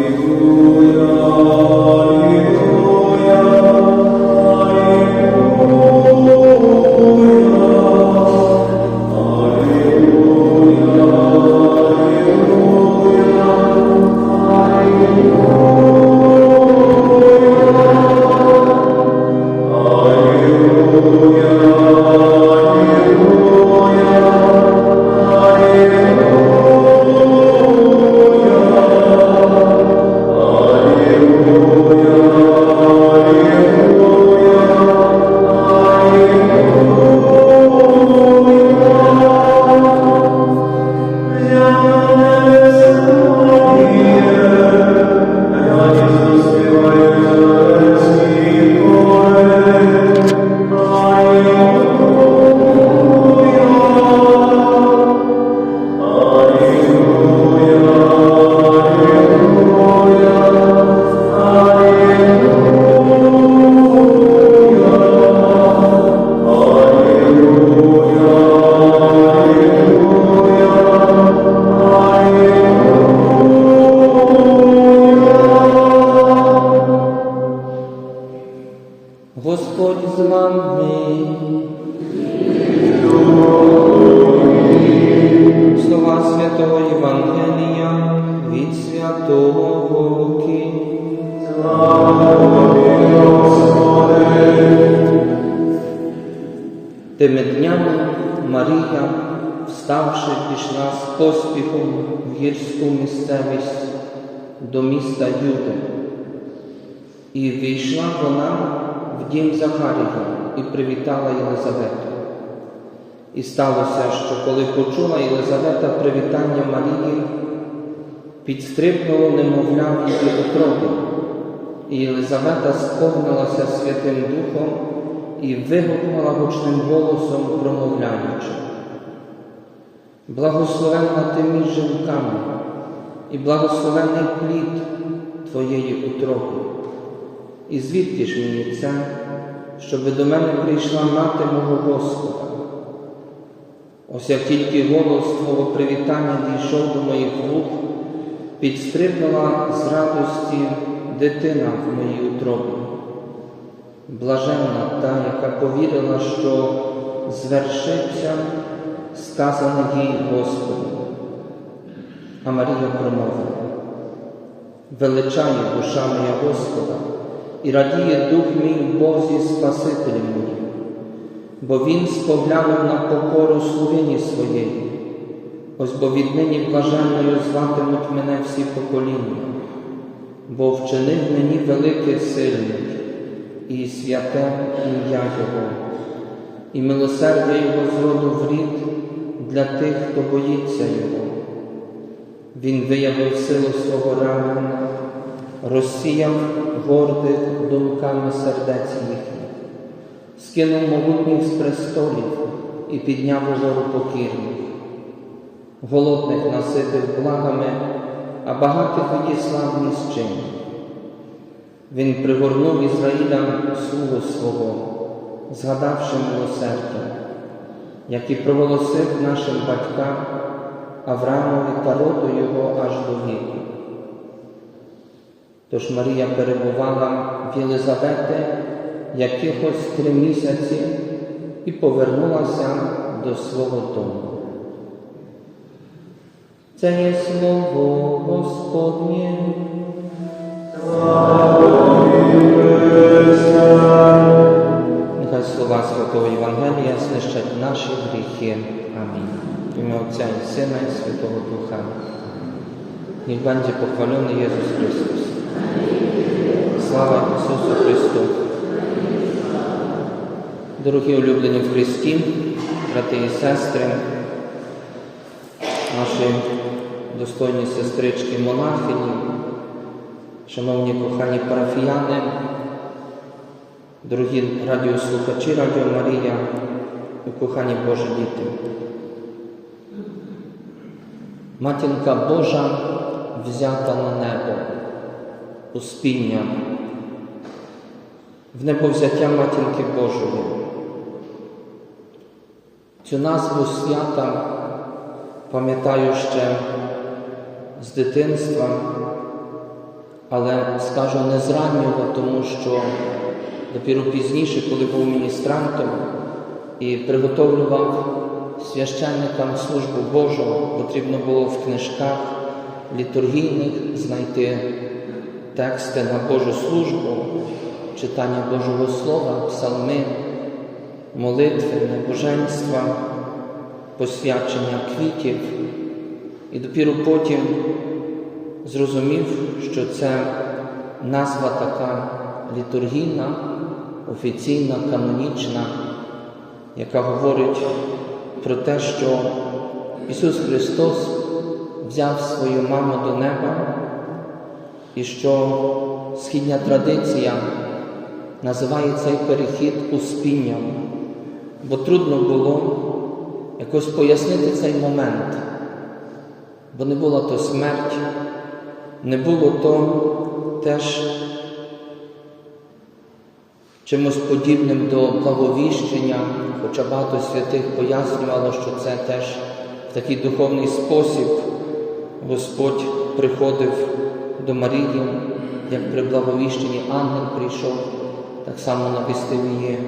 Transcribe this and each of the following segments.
Господь Луки. Тими днями Марія, вставши, пішла з поспіхом в гірську місцевість до міста Юда. І війшла вона в дім Захарія і привітала Єлизавету. І сталося, що коли почула Єлизавета привітання Марії, підстрибнуло немовля в її утробі, і Єлизавета сповнилася Святим Духом і вигукнула гучним голосом, промовляючи. Благословенна ти між жінками, і благословенний плід твоєї утроби. І звідки ж мені це, щоби до мене прийшла мати мого Господа? Ось як тільки голос Твого привітання дійшов до моїх вух, підстрибнула з радості дитина в моїй утробі. Блаженна та, яка повірила, що звершиться сказане їй Господом. А Марія промовила, величає душа моя Господа і радіє дух мій Бозі Спасителі моїм, бо Він споглянув на покору слугині своєї, ось бо віднині блаженною зватимуть мене всі покоління, бо вчинив мені велике сильне і святе ім'я Його, і милосердя Його з роду в рід для тих, хто боїться Його. Він виявив силу свого рамена, розсіяв гордих думками сердець їхніх, скинув могутніх з престолів і підняв угору покірних, голодних наситив благами, а багатих відіслав чим. Він пригорнув Ізраїлям слугу свого, згадавши милосердя, як і проголосив нашим батькам Авраамові та роду його аж до віку. Тож Марія перебувала в Єлизавети якихось три місяці і повернулася до свого дому. Це є слово Господнє. Нехай слова Святого Євангелія знищать наші гріхи. Амінь. В ім'я Отця і Сина і Святого Духа. Niech będzie pochwalony Jezus Chrystus. Слава Ісусу Христу! Дорогі улюблені в Христі, брати і сестри, наші достойні сестрички монахині, шановні кохані парафіяни, дорогі радіослухачі Радіо Марія і кохані Божі діти. Матінка Божа взята на небо, успіння, в небовзяття Матінки Божої. Цю назву свята, пам'ятаю ще з дитинства, але скажу не зраннього, тому що допіру пізніше, коли був міністрантом і приготовлював священникам службу Божу, потрібно було в книжках літургійних знайти тексти на Божу службу, читання Божого Слова, псалми, молитви, небоженства, посвячення квітів. І допіру потім зрозумів, що це назва така літургійна, офіційна, канонічна, яка говорить про те, що Ісус Христос взяв свою маму до неба і що східня традиція називає цей перехід успінням, бо трудно було якось пояснити цей момент, бо не була то смерть, не було то теж чимось подібним до благовіщення, хоча багато святих пояснювало, що це теж в такий духовний спосіб Господь приходив до Марії, як при благовіщенні ангел прийшов, так само навістив її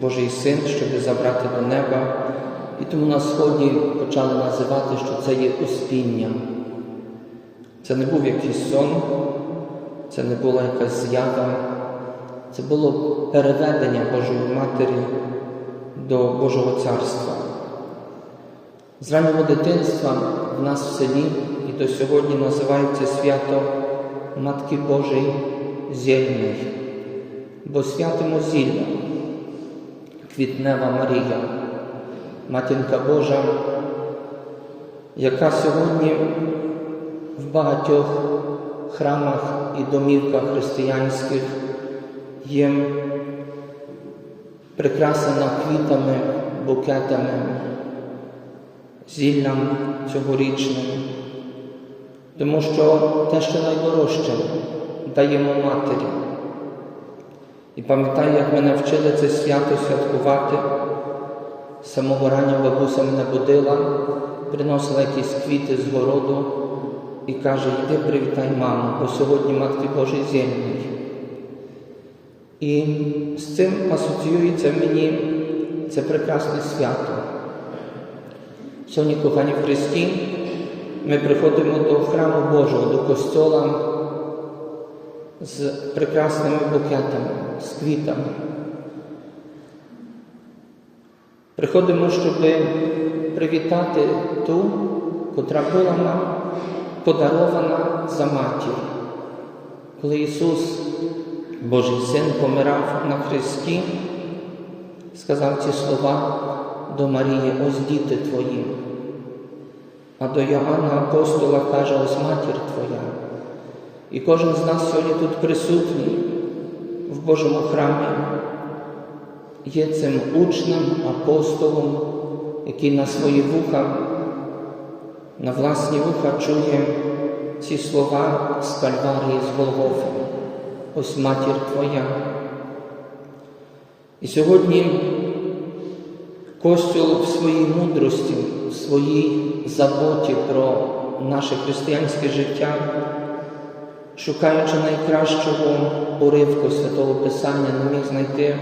Божий син, щоб забрати до неба. І тому на Сході почали називати, що це є успіння. Це не був якийсь сон, це не була якась з'ява, це було переведення Божої Матері до Божого Царства. З раннього дитинства в нас в селі і до сьогодні називається свято Матки Божої Зільної, бо святимо зілля, квітнева Марія, Матінка Божа, яка сьогодні в багатьох храмах і домівках християнських є прикрасена квітами, букетами, зіллям цьогорічним, тому що те, що найдорожче, даємо матері. І пам'ятаю, як мене вчили це свято святкувати. Самого рання бабуся мене будила, приносила якісь квіти з городу і каже, йди привітай маму, бо сьогодні Матки Божий зільний. І з цим асоціюється мені це прекрасне свято. Сьогодні, кохані в Христі, ми приходимо до храму Божого, до костьола з прекрасними букетами, з квітами. Приходимо, щоб привітати ту, котра була нам подарована за матір. Коли Ісус, Божий Син, помирав на Христі, сказав ці слова до Марії, ось діти твої. А до Йоанна Апостола каже, ось матір Твоя. І кожен з нас сьогодні тут присутній в Божому храмі є цим учнем, апостолом, який на свої вуха, на власні вуха чує ці слова з Кальварії, з Голгофи. Ось матір Твоя. І сьогодні Костюл в своїй мудрості, в своїй заботі про наше християнське життя, шукаючи найкращого уривку Святого Писання, не міг знайти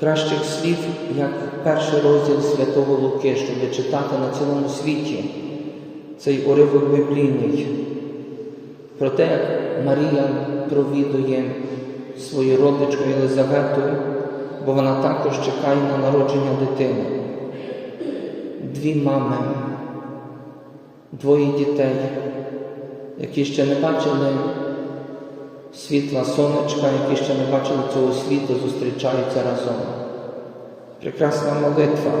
кращих слів, як перший розділ Святого Луки, щоб читати на цілому світі цей уривок біблійний. Про те, як Марія провідує свою родичку Єлизавету, бо вона також чекає на народження дитини. Дві мами, двоє дітей, які ще не бачили світла сонечка, які ще не бачили цього світу, зустрічаються разом. Прекрасна молитва.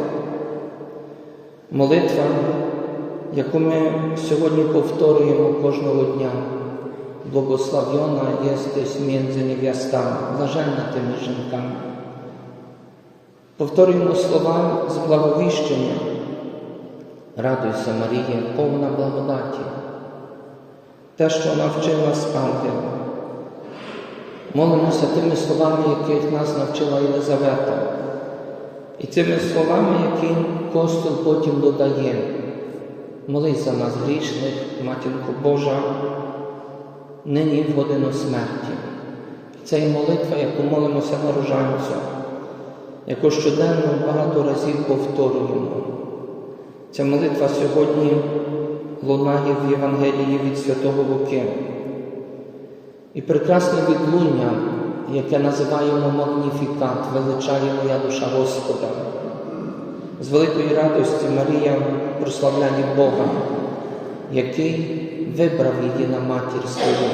Молитва, яку ми сьогодні повторюємо кожного дня. Благословена єстесь між нев'ястами, блаженна тими жінками. Повторюємо слова з благовіщення. Радуйся, Марія, повна благодаті, те, що навчила з ангелом. Молимося тими словами, яких нас навчила Єлизавета, і цими словами, які Костюл потім додає. Молись за нас грішних, Матінку Божа, нині в годину смерті. Це і молитва, яку молимося на рожанцю, яку щоденно багато разів повторюємо. Ця молитва сьогодні лунає в Євангелії від Святого Луки. І прекрасне відлуння, яке називаємо Магніфікат, величає моя душа Господа. З великої радості Марія прославляє Бога, який вибрав її на матір свою,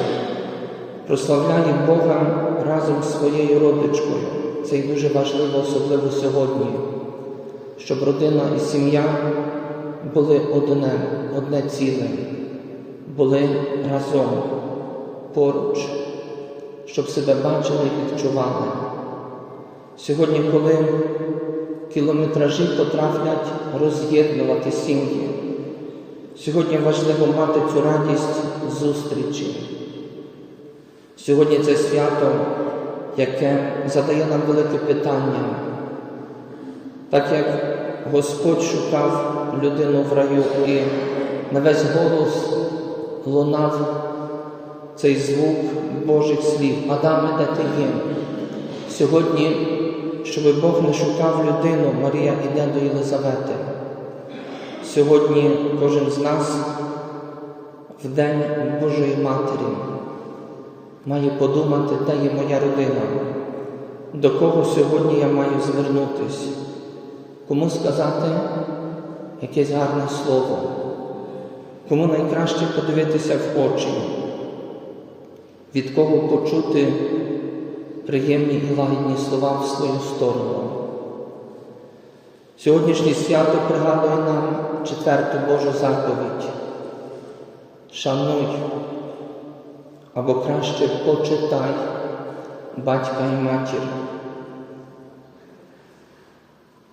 прославляє Бога разом з своєю родичкою. Це і дуже важливо, особливо сьогодні, щоб родина і сім'я були одне, одне ціле, були разом, поруч, щоб себе бачили і відчували. Сьогодні, коли кілометражі потраплять роз'єднувати сім'ї, сьогодні важливо мати цю радість зустрічі. Сьогодні це свято, яке задає нам велике питання, так як Господь шукав людину в раю і на весь голос лунав цей звук Божих слів. Адаме, де ти є? Сьогодні, щоб Бог не шукав людину, Марія йде до Єлизавети. Сьогодні кожен з нас в День Божої Матері має подумати, де є моя родина, до кого сьогодні я маю звернутися, кому сказати якесь гарне слово, кому найкраще подивитися в очі, від кого почути приємні і лагідні слова в свою сторону. Сьогоднішнє свято пригадує нам четверту Божу заповідь. Шануй або краще почитай батька і матір.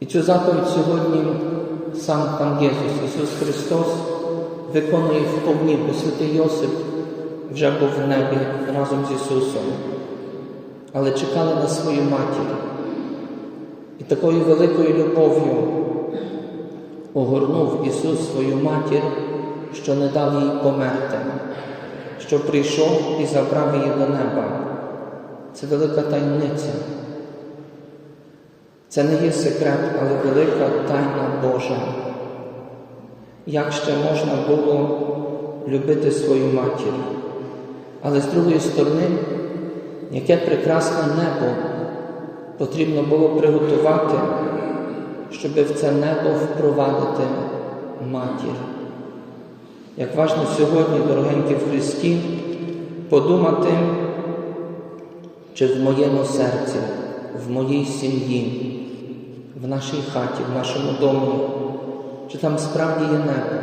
І цю заповідь сьогодні сам Пан Єсус, Ісус Христос, виконує в повні, бо святий Йосип вже був в небі разом з Ісусом, але чекали на свою матір. І такою великою любов'ю огорнув Ісус свою матір, що не дав їй померти, що прийшов і забрав її до неба. Це велика таємниця. Це не є секрет, але велика тайна Божа. Як ще можна було любити свою матір? Але з другої сторони, яке прекрасне небо потрібно було приготувати, щоб в це небо впровадити матір. Як важно сьогодні, дорогенькі в Христі, подумати, чи в моєму серці, в моїй сім'ї, в нашій хаті, в нашому домі, чи там справді є небо,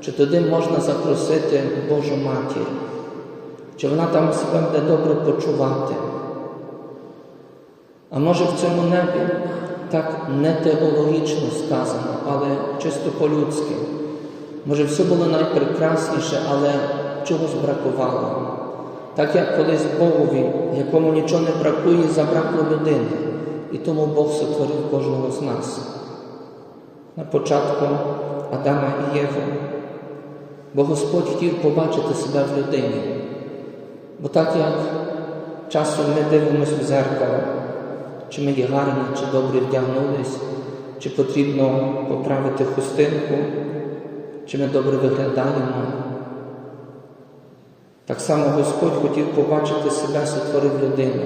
чи туди можна запросити Божу матір, чи вона там себе буде добре почувати. А може в цьому небі так не теологічно сказано, але чисто по-людськи. Може, все було найпрекрасніше, але чогось бракувало. Так як колись Богові, якому нічого не бракує, забракло людини. І тому Бог сотворив кожного з нас. На початку Адама і Єву. Бо Господь хотів побачити себе в людині. Бо так як часом ми дивимося в зеркало, чи ми є гарні, чи добре вдягнулись, чи потрібно поправити хустинку, чи ми добре виглядаємо. Так само Господь хотів побачити себе, сотворив людину.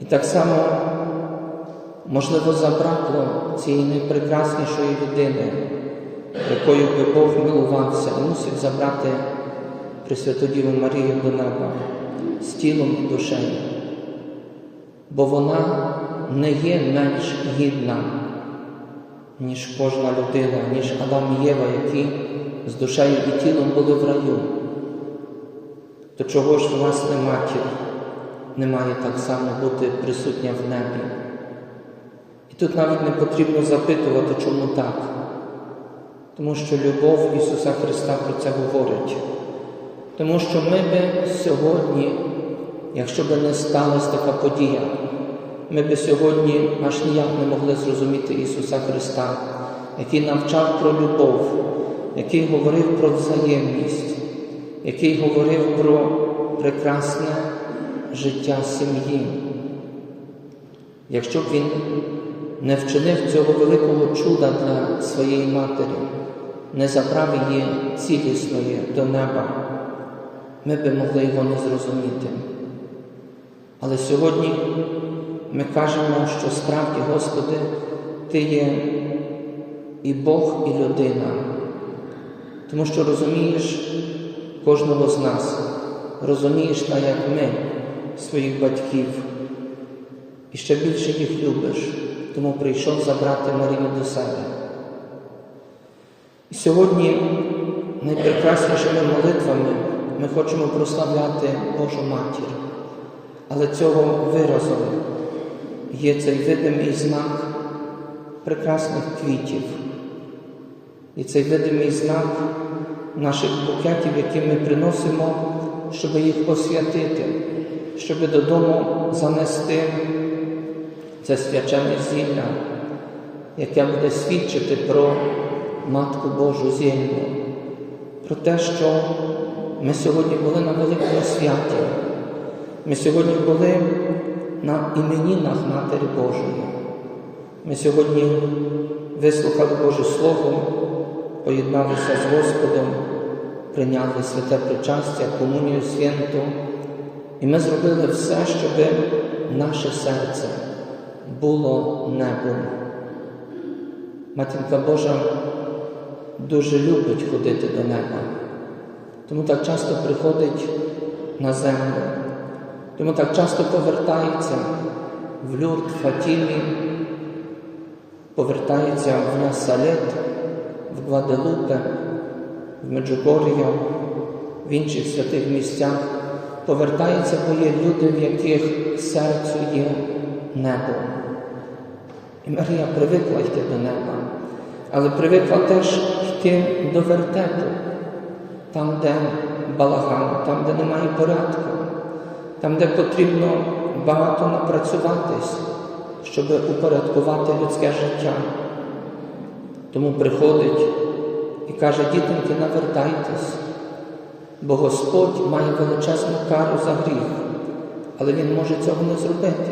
І так само, можливо, забракло цієї найпрекраснішої людини, якою би Бог милувався і мусив забрати Пресвяту Діву Марію до неба з тілом і душею. Бо вона не є менш гідна, ніж кожна людина, ніж Адам і Єва, які з душею і тілом були в раю. То чого ж власне матір не має так само бути присутня в небі? І тут навіть не потрібно запитувати, чому так. Тому що любов Ісуса Христа про це говорить. Тому що ми би сьогодні, якщо би не сталася така подія, ми би сьогодні аж ніяк не могли зрозуміти Ісуса Христа, який навчав про любов, який говорив про взаємність, який говорив про прекрасне життя сім'ї. Якщо б він не вчинив цього великого чуда для своєї матері, не забрав її цілісною до неба, ми би могли його не зрозуміти. Але сьогодні ми кажемо, що справді, Господи, Ти є і Бог, і людина, тому що розумієш кожного з нас, розумієш так, як ми, своїх батьків, і ще більше їх любиш, тому прийшов забрати Марію до себе. І сьогодні найпрекраснішими молитвами ми хочемо прославляти Божу Матір, але цього виразом є цей видимий знак прекрасних квітів. І цей видимий знак наших букетів, які ми приносимо, щоб їх освятити, щоб додому занести. Це свячене зілля, яке буде свідчити про Матку Божу землю, про те, що ми сьогодні були на великому святі, ми сьогодні були на іменінах Матері Божої. Ми сьогодні вислухали Боже Слово, поєдналися з Господом, прийняли святе причастя, комунію святу, і ми зробили все, щоб наше серце було небом. Матінка Божа дуже любить ходити до неба, тому так часто приходить на землю, тому так часто повертається в Люрд, Фатімі, повертається в Насалет, в Гваделупе, в Меджугор'я, в інших святих місцях, повертається, бо є люди, в яких серцю є небо. І Марія привикла йти до неба, але привикла теж йти до вертепу, там, де балаган, там, де немає порядку, там, де потрібно багато напрацюватись, щоб упорядкувати людське життя. Тому приходить і каже, дітоньки, навертайтесь, бо Господь має величезну кару за гріх, але Він може цього не зробити.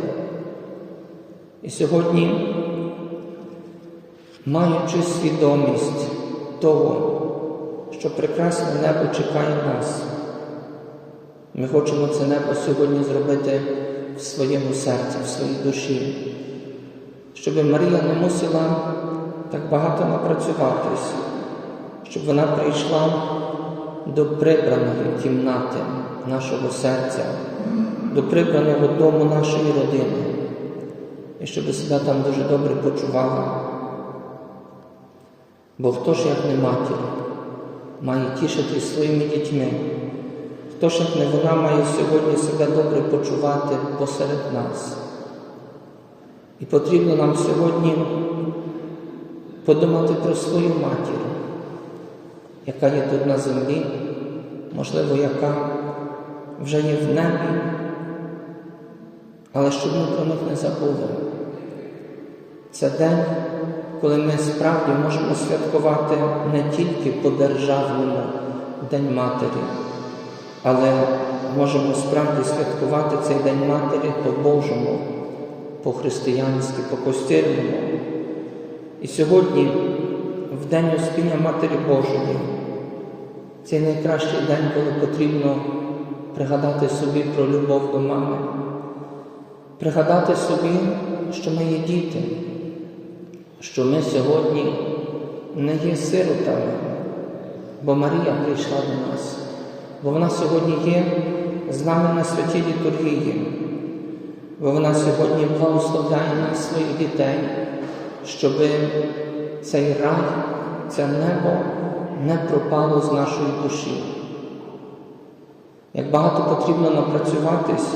І сьогодні, маючи свідомість того, що прекрасне небо чекає нас, ми хочемо це небо сьогодні зробити в своєму серці, в своїй душі, щоб Марія не мусила так багато напрацюватись, щоб вона прийшла до прибраної кімнати нашого серця, до прибраного дому нашої родини, і щоб себе там дуже добре почувала. Бо хто ж, як не матір, має тішитись своїми дітьми? Хто ж, як не вона має сьогодні себе добре почувати посеред нас? І потрібно нам сьогодні подумати про свою матір, яка є тут на землі, можливо, яка вже є в небі, але щоб ми про них не забули. Це день, коли ми справді можемо святкувати не тільки по-державному День Матері, але можемо справді святкувати цей День Матері по-божому, по-християнськи, по-костільному. І сьогодні, в День Успіння Матері Божої, цей найкращий день, коли потрібно пригадати собі про любов до мами, пригадати собі, що ми є діти, що ми сьогодні не є сиротами, бо Марія прийшла до нас, бо вона сьогодні є з нами на святій літургії, бо вона сьогодні благословляє нас, своїх дітей, щоб цей рай, це небо не пропало з нашої душі. Як багато потрібно напрацюватись,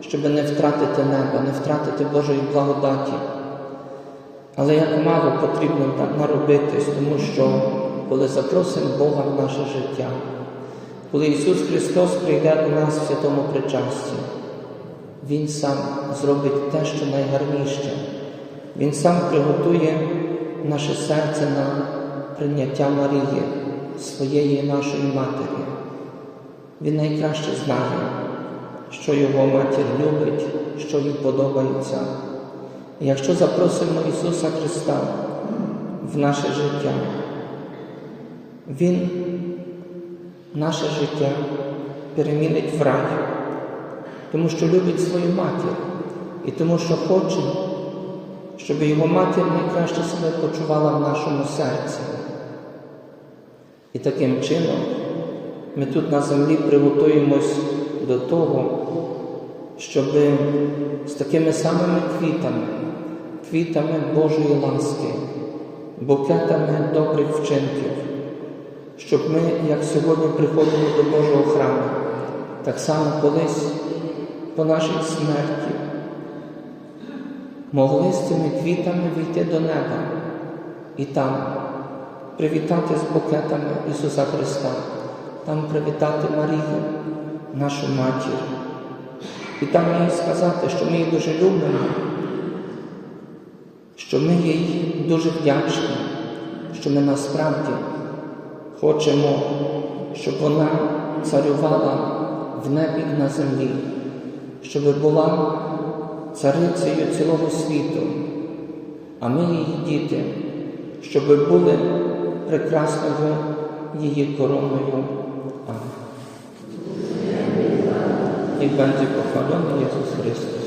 щоб не втратити неба, не втратити Божої благодаті. Але як мало потрібно наробитись, тому що коли запросимо Бога в наше життя, коли Ісус Христос прийде до нас в святому причасті, Він сам зробить те, що найгарніше. Він сам приготує наше серце на прийняття Марії, своєї нашої Матері. Він найкраще знає, що його матір любить, що їй подобається. Якщо запросимо Ісуса Христа в наше життя, Він наше життя перемінить в рай, тому що любить свою матір і тому, що хоче, щоб його матір найкраще себе почувала в нашому серці. І таким чином ми тут на землі приготуємось до того, щоб з такими самими квітами, квітами Божої ласки, букетами добрих вчинків, щоб ми, як сьогодні приходимо до Божого храму, так само колись по нашій смерті могли з цими квітами війти до неба і там привітати з букетами Ісуса Христа, там привітати Марію, нашу матір, і там їй сказати, що ми її дуже любимо, що ми їй дуже вдячні, що ми насправді хочемо, щоб вона царювала в небі і на землі, щоб була царицею цілого світу, а ми її діти, щоб були прекрасною її короною. Amen. Niech będzie pochwalony Jezus Chrystus.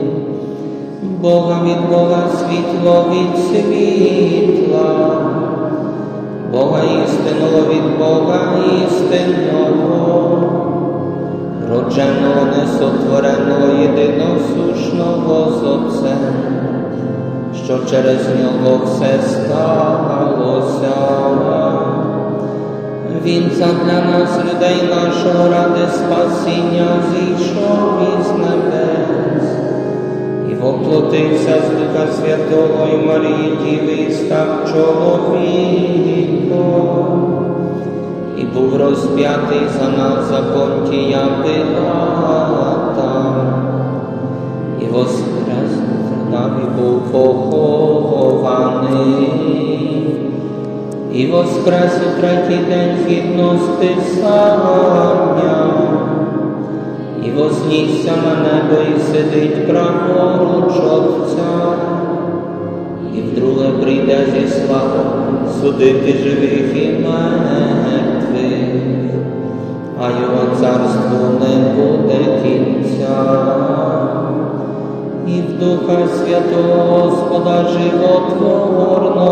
Бога від Бога, світло від світла, Бога істинного від Бога істинного, родженого, несотвореного, єдиносушного з Отцем, що через нього все сталося. Він задля нас, людей нашого, ради спасіння зійшов із небес і з Духа Святого і Марії Діви і став чоловіком, і був розп'ятий за нас за понтія Пилата, і воскрес нам і був похований, і воскрес у третій день згідно з Писанням, вознісся на небо і сидить праворуч Отця, і вдруге прийде зі славою судити живих і мертвих, а його царству не буде кінця. І в Духа Святого Господа животворного,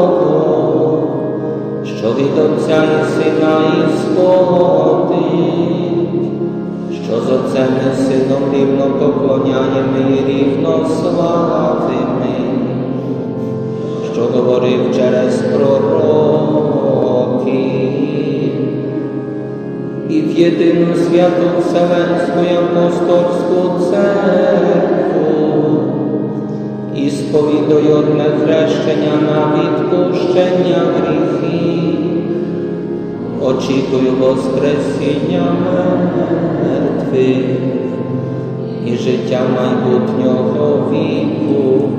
що від Отця і Сина і сходить, що з Отцем і Сином рівно поклоняємо і рівно славимо, що говорив через пророків, і в єдину святу Вселенську і апостольську церкву, і сповідую одне хрещення на відпущення гріхів, очікую Воскресіння мертвих і життя майбутнього віку.